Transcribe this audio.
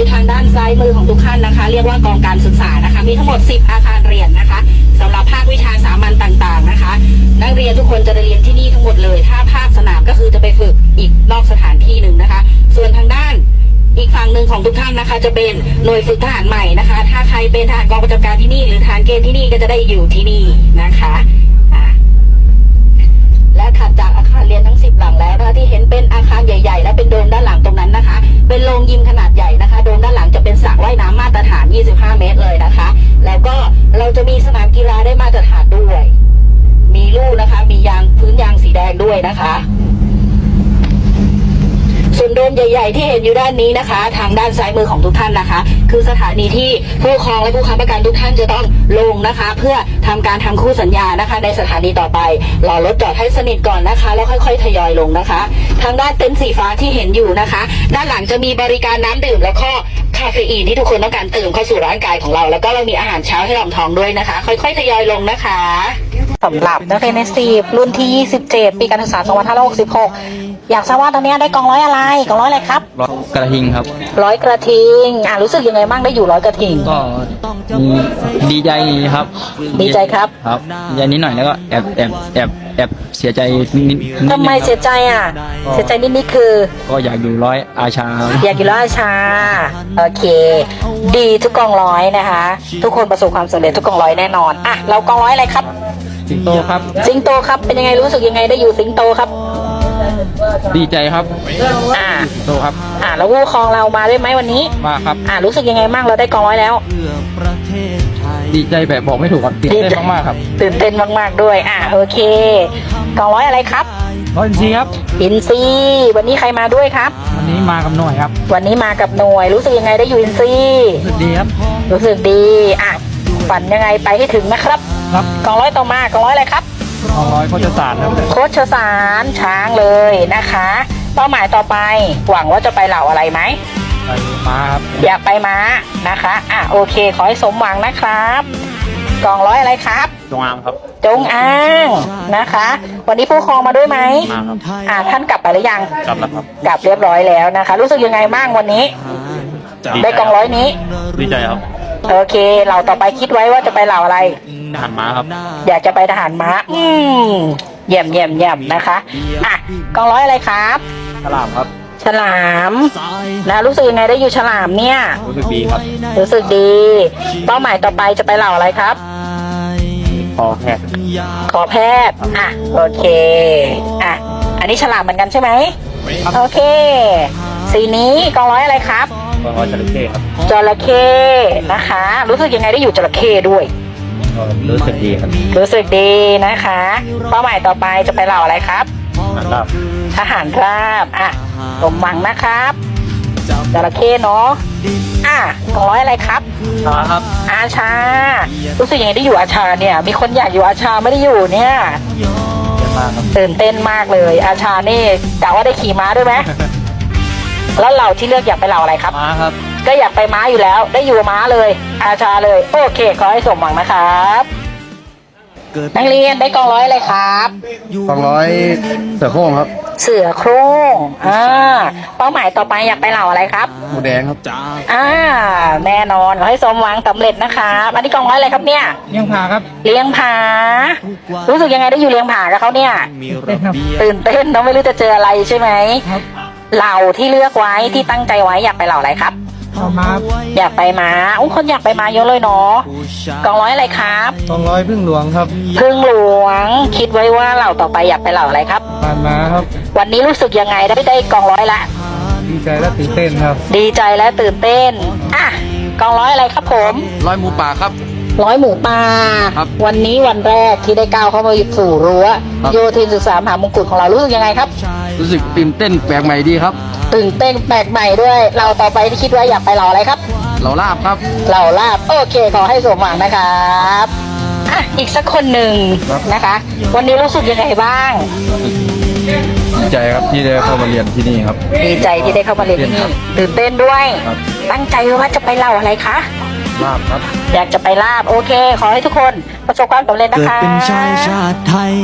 อยู่ทางด้านซ้ายมือของทุกท่านนะคะ เรียกว่ากองการศึกษานะคะ มีทั้งหมด 10 อาคารเรียนนะคะสำหรับภาควิชาสามัญต่างๆนะคะ นักเรียนทุกคนจะได้เรียนที่นี่ทั้งหมดเลย ถ้าภาคสนามก็คือจะไปฝึกอีกนอกสถานที่หนึ่งนะคะ ส่วนทางด้านอีกฝั่งหนึ่งของทุกท่านนะคะ จะเป็นหน่วยฝึกทหารใหม่นะคะ ถ้าใครเป็นทหารกองประจำการที่นี่ หรือทหารเกณฑ์ที่นี่ก็จะได้อยู่ที่นี่นะคะและถัดจากอาคารเรียนทั้ง 10 หลังแล้วนะคะที่เห็นเป็นอาคารใหญ่ ๆ และ แดงด้วยนะคะ ส่วนโดมใหญ่ ๆ ที่เห็นอยู่ด้านนี้นะคะ ทางด้านซ้ายมือของทุกท่านนะคะ คือสถานีที่ผู้ครองและผู้ค้ำประกันทุกท่านจะต้องลงนะคะ เพื่อทำการทำคู่สัญญานะคะ ในสถานีต่อไปรอรถจอดให้สนิทก่อนนะคะ แล้วค่อย ๆ ทยอยลงนะคะ ทางด้านเต็นท์สีฟ้าที่เห็นอยู่นะคะ ด้านหลังจะมีบริการน้ำดื่มแล้วก็คาเฟอีนที่ทุกคนต้องการเติมเข้าสู่ร่างกายของเรา แล้วก็เรามีอาหารเช้าให้ลองท้องด้วยนะคะ ค่อยๆทยอยลงนะคะสำหรับนักเรียนในสีรุ่นที่ 27 ปีการศึกษา 2566 อยากทราบว่าตอนนี้ได้กองร้อยอะไรกองร้อยอะไรครับร้อยกระทิงครับ ร้อยกระทิงอ่ารู้สึกยังไงบ้างได้อยู่ร้อยกระทิง ก็มีดีใจครับดีใจครับ ครับดีใจนิดหน่อยแล้วก็แอบแอบแอบแอบเสียใจนิดนิดนิดทำไมนึงครับเสียใจอะ เสียใจนิดนิดๆคือ ก็อยากอยู่ร้อยอาชาอยากกินร้อยชาโอเค ดีทุกกองร้อยนะคะ ทุกคนประสบความสำเร็จทุกกองร้อยแน่นอนอะเรากองร้อยอะไรครับ สิงโตครับ สิงโตครับเป็นยังไงรู้สึกยังไงได้อยู่สิงโตครับ ดีใจครับอ่า สิงโตครับ อ่าแล้วผู้ปกครองเรามาด้วยไหมวันนี้ มาครับ อ่ารู้สึกยังไงบ้างเราได้กองร้อยแล้ว ดีใจแบบบอกไม่ถูกครับตื่นเต้นมากๆครับ ตื่นเต้นมากๆด้วย อ่าโอเคกองร้อยอะไรครับร้อยจริงครับอินซีย์วันนี้ใครมาด้วยครับ วันนี้มากับหน่วยครับ วันนี้มากับหน่วยรู้สึกยังไงได้อยู่อินซีย์รู้สึกดีครับ รู้สึกดีอะฝันยังไงไปให้ถึงนะครับ ครับกองร้อยต่อมากองร้อยอะไรครับสองร้อยโคจรศาสตร์ครับโคชสารช้างเลยนะคะ เป้าหมายต่อไปหวังว่าจะไปเหล่าอะไรไหมไปมาครับอยากไปม้านะคะอะโอเค ขอให้สมหวังนะครับกองร้อยอะไรครับ จงอางครับ จงอ้างนะคะ วันนี้ผู้ปกครองมาด้วยไหมมาครับอะท่านกลับไปหรือยังกลับแล้วครับกลับเรียบร้อยแล้วนะคะ รู้สึกยังไงบ้างวันนี้ ได้กองร้อยนี้ดีใจครับ โอเคเราต่อไปคิดไว้ว่าจะไปเหล่าอะไรหันมาครับ อยากจะไปทหารม้า อืมเยี่ยมเยี่ยมเยี่ยมนะคะ อะกองร้อยอะไรครับ ฉลามครับ ฉลาม นะรู้สึกยังไงได้อยู่ฉลามเนี่ย รู้สึกดีครับ รู้สึกดี เป้าหมายต่อไปจะไปเหล่าอะไรครับพอแพทย์ขอแพทย์ อะ โอเค อะ อันนี้ฉลามเหมือนกันใช่ไหม โอเค สีนี้กองร้อยอะไรครับ ก็ร้อยจระเข้ครับจระเข้นะคะ รู้สึกยังไงได้อยู่จระเข้ด้วยก็รู้สึกดีครับรู้สึกดีนะคะเป้าหมายต่อไปจะไปเหล่าอะไรครับหันรับทหารราบอะสมหวังนะครับจระเข้เนาะอะกองร้อยอะไรครับครับอาชา รู้สึกยังไงได้อยู่อาชาเนี่ย มีคนอยากอยู่อาชาไม่ได้อยู่เนี่ยเยอะมากครับตื่นเต้นมากเลย อาชานี่กะว่าได้ขี่ม้าด้วยไหม แล้วเราที่เลือกอยากไปเหล่าอะไรครับมาครับ ก็อยากไปม้าอยู่แล้ว ได้อยู่ม้าเลย อาชาเลย โอเค ขอให้สมหวังนะครับนักเรียนได้กองร้อยอะไรครับสองร้อยเสือโคร่งครับเสือโคร่งอ่าเป้าหมายต่อไปอยากไปเหล่าอะไรครับ หมูแดงครับอ่าแน่นอนขอให้สมหวังสำเร็จนะครับอันนี้กองร้อยอะไรครับเนี่ยยังพาครับเลี้ยงผารู้สึกยังไงได้อยู่เลี้ยงผากับเขาเนี่ยตื่นเต้นเนอะไม่รู้จะเจออะไรใช่ไหมครับ เหล่าที่เลือกไว้ที่ตั้งใจไว้อยากไปเหล่าอะไรครับเอามาอยากไปมาอุ้คนอยากไปมาเยอะเลยเนาะกองร้อยอะไรครับสองร้อยพึ่งหลวงครับ พึ่งหลวงคิดไว้ว่าเหล่าต่อไปอยากไปเหล่าอะไรครับผ่านมาครับ วันนี้รู้สึกยังไงได้ได้กองร้อยละ ดีใจและตื่นเต้นครับ ดีใจและตื่นเต้นอะกองร้อยอะไรครับผม ร้อยหมูป่าครับ ร้อยหมูป่าครับวันนี้วันแรกที่ได้ก้าวเข้ามาสู่รั้วครับ โยธินศึกษามหามงกุฎของเรารู้สึกยังไงครับรู้สึกตื่นเต้นแปลกใหม่ดีครับ ตื่นเต้นแปลกใหม่ด้วย เราต่อไปที่คิดว่าอยากไปเหล่าอะไรครับ เราลาบครับ เหล่าลาบโอเคขอให้สมหวังนะครับอะอีกสักคนหนึ่งนะคะ วันนี้รู้สึกยังไงบ้าง ดีใจครับที่ได้เข้ามาเรียนที่นี่ครับ ดีใจที่ได้เข้ามาเรียนที่นี่ตื่นเต้นด้วย ครับ ตั้งใจว่าจะไปเหล่าอะไรคะ ลาบครับ อยากจะไปลาบ โอเค ขอให้ทุกคนประสบความสำเร็จนะเกิดคะ เป็นชายชาติไทย